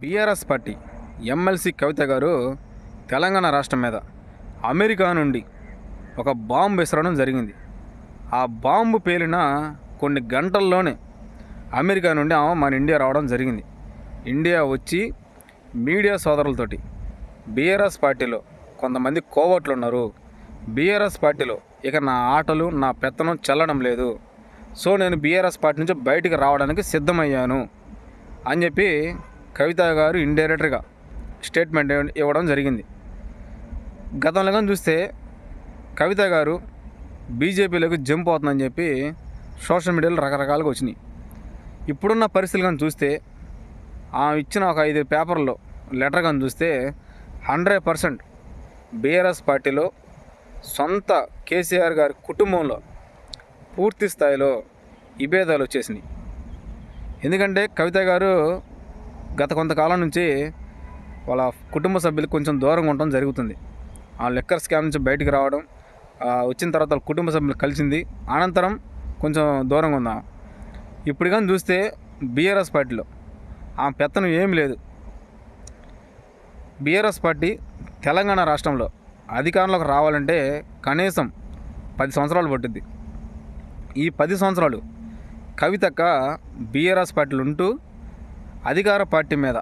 BRS party MLC కవిత గారు తెలంగాణ రాష్ట్రం మీద అమెరికా నుండి ఒక బాంబు విసరడం జరిగింది. ఆ బాంబు పేలిన కొన్ని గంటల్లోనే అమెరికా నుండి ఆమె మన ఇండియా రావడం జరిగింది. ఇండియా వచ్చి మీడియా సోదరులతోటి బీఆర్ఎస్ పార్టీలో కొంతమంది కోవట్లు ఉన్నారు. బీఆర్ఎస్ పార్టీలో ఇక నా ఆటలు నా పెత్తనం చెల్లడం లేదు. సో నేను బీఆర్ఎస్ పార్టీ నుంచి బయటికి రావడానికి సిద్ధమయ్యాను అని చెప్పి కవిత గారు ఇండైరెక్ట్గా స్టేట్మెంట్ ఇవ్వడం జరిగింది. గతంలో కానీ చూస్తే కవిత గారు బీజేపీలోకి జంప్ అవుతుందని చెప్పి సోషల్ మీడియాలో రకరకాలుగా వచ్చినాయి. ఇప్పుడున్న పరిస్థితులు కానీ చూస్తే ఆమె ఇచ్చిన ఒక ఐదు పేపర్లో లెటర్ కానీ చూస్తే హండ్రెడ్ పర్సెంట్ బీఆర్ఎస్ పార్టీలో సొంత కేసీఆర్ గారి కుటుంబంలో పూర్తి స్థాయిలో విభేదాలు వచ్చేసినాయి. ఎందుకంటే కవిత గారు గత కొంతకాలం నుంచి వాళ్ళ కుటుంబ సభ్యులకు కొంచెం దూరంగా ఉండటం జరుగుతుంది. ఆ లెక్కర్ స్కామ్ నుంచి బయటకు రావడం వచ్చిన తర్వాత వాళ్ళ కుటుంబ సభ్యులు కలిసింది. అనంతరం కొంచెం దూరంగా ఉందా? ఇప్పుడు కానీ చూస్తే బీఆర్ఎస్ పార్టీలో ఆ పెత్తనం ఏం లేదు. బీఆర్ఎస్ పార్టీ తెలంగాణ రాష్ట్రంలో అధికారంలోకి రావాలంటే కనీసం పది సంవత్సరాలు పట్టుద్ది. ఈ పది సంవత్సరాలు కవితక్క బీఆర్ఎస్ పార్టీలు ఉంటూ అధికార పార్టీ మీద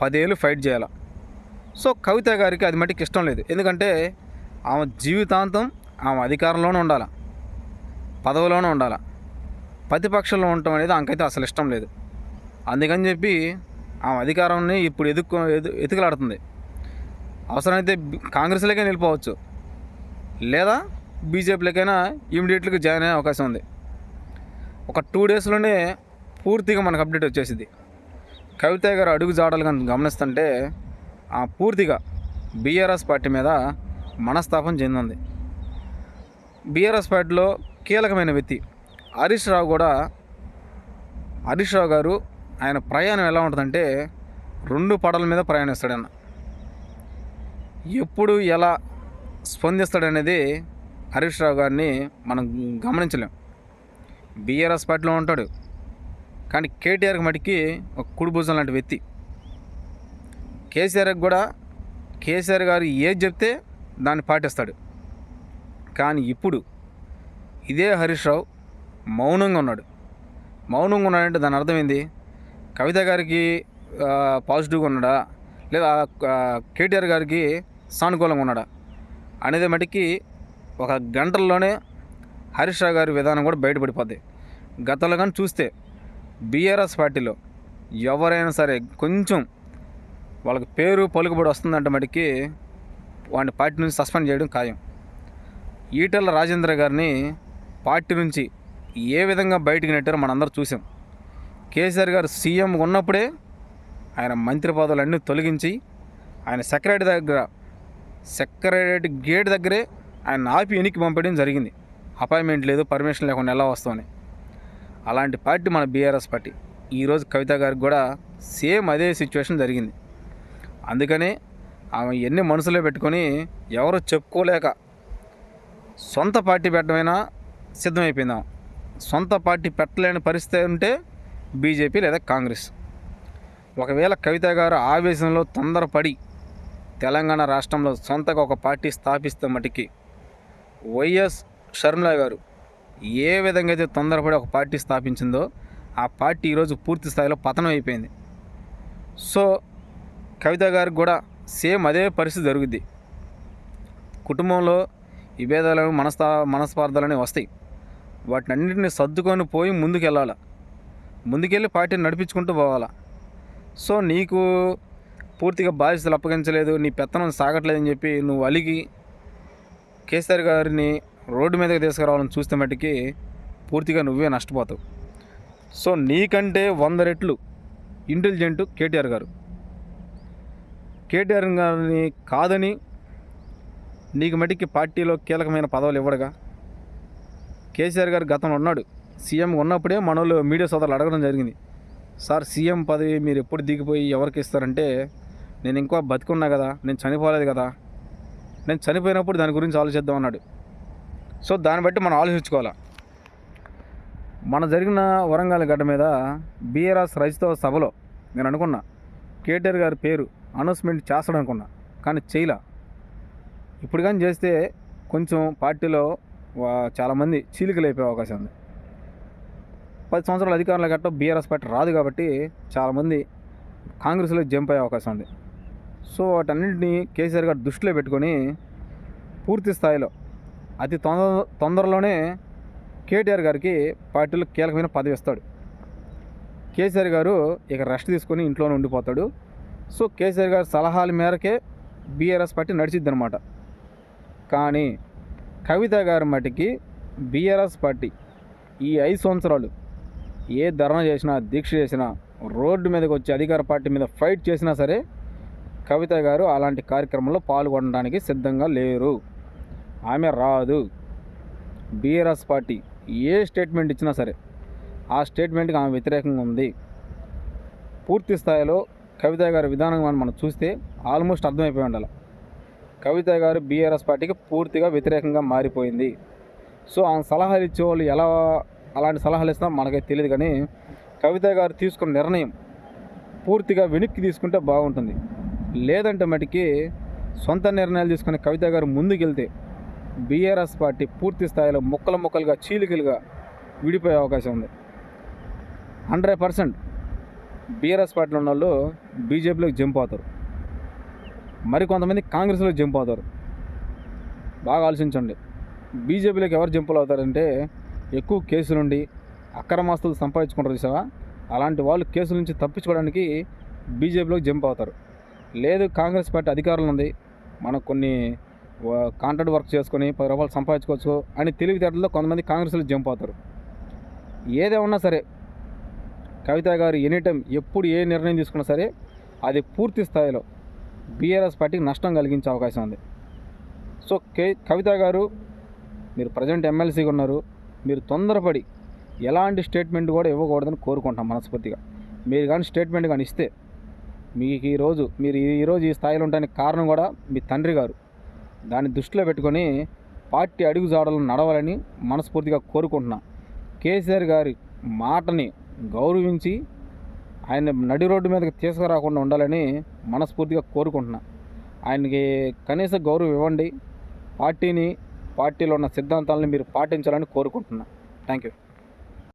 పదేళ్ళు ఫైట్ చేయాలి. సో కవిత గారికి అది మటుకు ఇష్టం లేదు. ఎందుకంటే ఆమె జీవితాంతం ఆమె అధికారంలోనే ఉండాలి. పదవిలోనే ఉండాలి. ప్రతిపక్షంలో ఉండటం అనేది ఆమెకైతే అసలు ఇష్టం లేదు. అందుకని చెప్పి ఆమె అధికారాన్ని ఇప్పుడు ఎదుర్కొ ఎదు ఎతుకులాడుతుంది. అవసరమైతే కాంగ్రెస్లోకే నిలిపోవచ్చు. లేదా బీజేపీలకైనా ఇమీడియట్గా జాయిన్ అయ్యే అవకాశం ఉంది. ఒక టూ డేస్లోనే పూర్తిగా మనకు అప్డేట్ వచ్చేసింది కవిత గారు అడుగు జాడలు కానీ గమనిస్తుంటే ఆ పూర్తిగా బీఆర్ఎస్ పార్టీ మీద మనస్తాపం చెందింది. బీఆర్ఎస్ పార్టీలో కీలకమైన వ్యక్తి హరీష్ రావు కూడా హరీష్ రావు గారు ఆయన ప్రయాణం ఎలా ఉంటుందంటే రెండు పడల మీద ప్రయాణిస్తాడన్న. ఎప్పుడు ఎలా స్పందిస్తాడనేది హరీష్ రావు గారిని మనం గమనించలేం. బీఆర్ఎస్ పార్టీలో ఉంటాడు. కానీ కేటీఆర్కి మటుకి ఒక కుడిభుజం లాంటి వ్యక్తి. కేసీఆర్కి కూడా కేసీఆర్ గారు ఏది చెప్తే దాన్ని పాటిస్తాడు. కానీ ఇప్పుడు ఇదే హరీష్ రావు మౌనంగా ఉన్నాడు. మౌనంగా ఉన్నాడంటే దాని అర్థం ఏంది? కవిత గారికి పాజిటివ్గా ఉన్నాడా? లేదా కేటీఆర్ గారికి సానుకూలంగా ఉన్నాడా? అనేది మటుకి ఒక గంటల్లోనే హరీష్ రావు గారి విధానం కూడా బయటపడిపోద్ది. గతంలో కానీ చూస్తే బీఆర్ఎస్ పార్టీలో ఎవరైనా సరే కొంచెం వాళ్ళకి పేరు పలుకుబడి వస్తుందంటే మటుకి వాడిని పార్టీ నుంచి సస్పెండ్ చేయడం ఖాయం. ఈటెల రాజేంద్ర గారిని పార్టీ నుంచి ఏ విధంగా బయటికి నెట్టారో మనందరూ చూసాం. కేసీఆర్ గారు సీఎం ఉన్నప్పుడే ఆయన మంత్రి పదవులన్నీ తొలగించి ఆయన సెక్రటరీ దగ్గర సెక్రటరీ గేట్ దగ్గరే ఆయన ఆపి వెనక్కి పంపడం జరిగింది. అపాయింట్మెంట్ లేదు పర్మిషన్ లేకుండా ఎలా వస్తామని. అలాంటి పార్టీ మన బీఆర్ఎస్ పార్టీ. ఈరోజు కవిత గారికి కూడా సేమ్ అదే సిచ్యువేషన్ జరిగింది. అందుకనే ఆమె ఎన్ని మనసులో పెట్టుకొని ఎవరు చెప్పుకోలేక సొంత పార్టీ పెట్టమైనా సిద్ధమైపోయింది. ఆమె. సొంత పార్టీ పెట్టలేని పరిస్థితి ఉంటే బీజేపీ లేదా కాంగ్రెస్. ఒకవేళ కవిత గారు ఆవేశంలో తొందరపడి తెలంగాణ రాష్ట్రంలో సొంతగా ఒక పార్టీ స్థాపిస్తే మటుకి వైఎస్ షర్మిల గారు ఏ విధంగా అయితే తొందరపడి ఒక పార్టీ స్థాపించిందో ఆ పార్టీ ఈరోజు పూర్తి స్థాయిలో పతనం అయిపోయింది. సో కవిత గారికి కూడా సేమ్ అదే పరిస్థితి జరుగుద్ది. కుటుంబంలో విభేదాలు మనస్తా మనస్పార్థాలని వస్తాయి. వాటిని అన్నింటినీ సర్దుకొని పోయి ముందుకెళ్ళాలి. ముందుకెళ్ళి పార్టీని నడిపించుకుంటూ పోవాలా. సో నీకు పూర్తిగా బాధ్యతలు అప్పగించలేదు నీ పెత్తనం సాగట్లేదని చెప్పి నువ్వు అలిగి కేసీఆర్ గారిని రోడ్డు మీదకి తీసుకురావాలని చూస్తే మట్టుకి పూర్తిగా నువ్వే నష్టపోతావు. సో నీకంటే వంద రెట్లు ఇంటెలిజెంట్ కేటీఆర్ గారు. కేటీఆర్ గారిని కాదని నీకు మటుకి పార్టీలో కీలకమైన పదవులు ఇవ్వడుగా. కేసీఆర్ గారు గతంలో ఉన్నాడు. సీఎం ఉన్నప్పుడే మనోళ్ళు మీడియా సోదరులు అడగడం జరిగింది. సార్ సీఎం పదవి మీరు ఎప్పుడు దిగిపోయి ఎవరికి ఇస్తారంటే నేను ఇంకా బతికున్నా కదా నేను చనిపోలేదు కదా. నేను చనిపోయినప్పుడు దాని గురించి ఆలోచిద్దాం అన్నాడు. సో దాన్ని బట్టి మనం ఆలోచించుకోవాలి. మన జరిగిన వరంగల్ గడ్డ మీద బీఆర్ఎస్ రైతుతో సభలో నేను అనుకున్నా కేటీఆర్ గారి పేరు అనౌన్స్మెంట్ చేస్తాడు అనుకున్నా కానీ చేయలే. ఇప్పుడు కానీ చేస్తే కొంచెం పార్టీలో చాలామంది చీలికలు అయిపోయే అవకాశం ఉంది. పది సంవత్సరాల అధికారంలో గట్ట బీఆర్ఎస్ పార్టీ రాదు కాబట్టి చాలామంది కాంగ్రెస్లో జంప్ అయ్యే అవకాశం ఉంది. సో వాటన్నింటినీ కేసీఆర్ గారు దృష్టిలో పెట్టుకొని పూర్తి స్థాయిలో అతి తొందర తొందరలోనే కేటీఆర్ గారికి పార్టీలో కీలకమైన పదవి ఇస్తాడు. కేసీఆర్ గారు ఇక రెస్ట్ తీసుకొని ఇంట్లోనే ఉండిపోతాడు. సో కేసీఆర్ గారి సలహాల మేరకే బీఆర్ఎస్ పార్టీ నడిచిద్ది అనమాట కానీ కవిత గారి మటుకి బీఆర్ఎస్ పార్టీ ఈ ఐదు సంవత్సరాలు ఏ ధర్నా చేసినా దీక్ష చేసినా రోడ్డు మీదకి వచ్చి అధికార పార్టీ మీద ఫైట్ చేసినా సరే కవిత గారు అలాంటి కార్యక్రమంలో పాల్గొనడానికి సిద్ధంగా లేరు. ఆమె రాదు. బీఆర్ఎస్ పార్టీ ఏ స్టేట్మెంట్ ఇచ్చినా సరే ఆ స్టేట్మెంట్కి ఆమె వ్యతిరేకంగా ఉంది. పూర్తి స్థాయిలో కవిత గారి విధానం మనం మనం చూస్తే ఆల్మోస్ట్ అర్థమైపోయి ఉండాలి. కవిత గారు బీఆర్ఎస్ పార్టీకి పూర్తిగా వ్యతిరేకంగా మారిపోయింది. సో ఆమె సలహాలు ఇచ్చేవాళ్ళు ఎలా అలాంటి సలహాలు ఇస్తున్నా మనకైతే తెలియదు కానీ కవిత గారు తీసుకున్న నిర్ణయం పూర్తిగా వెనక్కి తీసుకుంటే బాగుంటుంది. లేదంటే మటుకి సొంత నిర్ణయాలు తీసుకునే కవిత గారు ముందుకెళ్తే బీఆర్ఎస్ పార్టీ పూర్తి స్థాయిలో ముక్కలు ముక్కలుగా చీలికలుగా విడిపోయే అవకాశం ఉంది. హండ్రెడ్ పర్సెంట్ బీఆర్ఎస్ పార్టీలో ఉన్న వాళ్ళు బీజేపీలోకి జంప్ అవుతారు. మరి కొంతమంది కాంగ్రెస్లో జంప్ అవుతారు. బాగా ఆలోచించండి. బీజేపీలోకి ఎవరు జంపులు అవుతారంటే ఎక్కువ కేసులుండి అక్రమాస్తులు సంపాదించుకుంటారు చూసావా? అలాంటి వాళ్ళు కేసుల నుంచి తప్పించుకోవడానికి బీజేపీలోకి జంప్ అవుతారు. లేదు కాంగ్రెస్ పార్టీ అధికారంలో ఉంది. మనకు కొన్ని కాంట్రాక్ట్ వర్క్ చేసుకొని పది రూపాయలు సంపాదించుకోవచ్చు అని తెలివితేటలతో కొంతమంది కాంగ్రెస్లో జంప్ అవుతారు. ఏదేమన్నా సరే కవిత గారు ఎనీ టైం ఎప్పుడు ఏ నిర్ణయం తీసుకున్నా సరే అది పూర్తి స్థాయిలో బీఆర్ఎస్ పార్టీకి నష్టం కలిగించే అవకాశం ఉంది. సో కే కవిత గారు మీరు ప్రజెంట్ ఎమ్మెల్సీగా ఉన్నారు మీరు తొందరపడి ఎలాంటి స్టేట్మెంట్ కూడా ఇవ్వకూడదని కోరుకుంటాం మనస్ఫూర్తిగా. మీరు కానీ స్టేట్మెంట్ కానీ ఇస్తే మీకు ఈరోజు మీరు ఈరోజు ఈ స్థాయిలో ఉండడానికి కారణం కూడా మీ తండ్రి గారు. దాన్ని దృష్టిలో పెట్టుకొని పార్టీ అడుగు జాడలు నడవాలని మనస్ఫూర్తిగా కోరుకుంటున్నా. కేసీఆర్ గారి మాటని గౌరవించి ఆయన నడి రోడ్డు మీదకి తీసుకురాకుండా ఉండాలని మనస్ఫూర్తిగా కోరుకుంటున్నా. ఆయనకి కనీస గౌరవం ఇవ్వండి. పార్టీని పార్టీలో ఉన్న సిద్ధాంతాలను మీరు పాటించాలని కోరుకుంటున్నా. Thank you